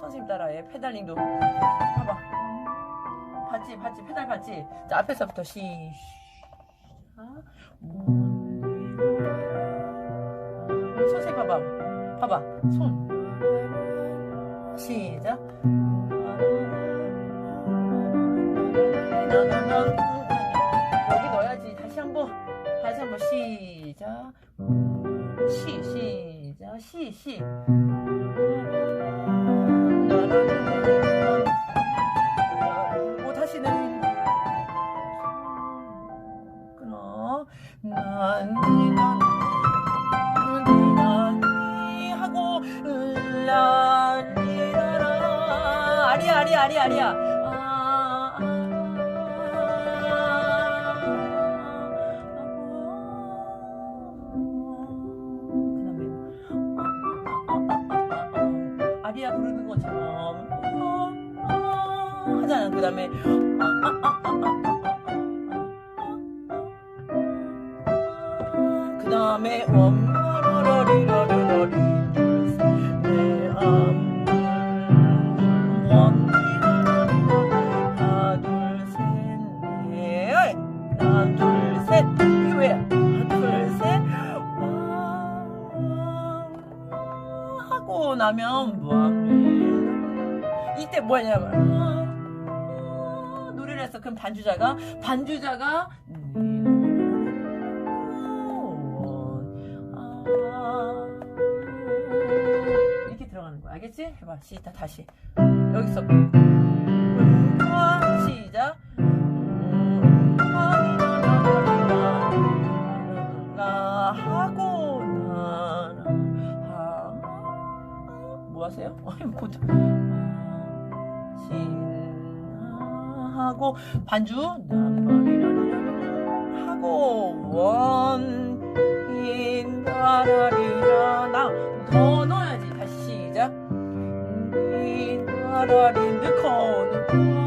선생님 따라해. 페달링도. 봐봐. 봤지, 봤지, 페달 봤지. 자, 앞에서부터 시. 아, 선생님 봐봐. 봐봐. 손. 시작. 여기 넣어야지. 다시 한번. 다시 한번 시작. 시, 시작. 시, 시. 난, 하고, 라리라라. 아리야, 아리야, 아리야, 아리야. 아, 아리아 부르는 것처럼 하잖아. 그 다음에 그 다음에 원라리라리라리 내 안물 원리라리라리. 하나 둘셋넷 하나 둘셋 이게 왜 하나 둘셋 하고 나면 뭐하니 이때 뭐하냐면 아, 노래를 했어. 그럼 반주자가 반주자가 알겠지? 해봐. 시작. 다시. 여기서 시작. 나 하고 나나 뭐뭐 신하고 반주. 하고 원인 나라리라. 나더 murdered in the corn.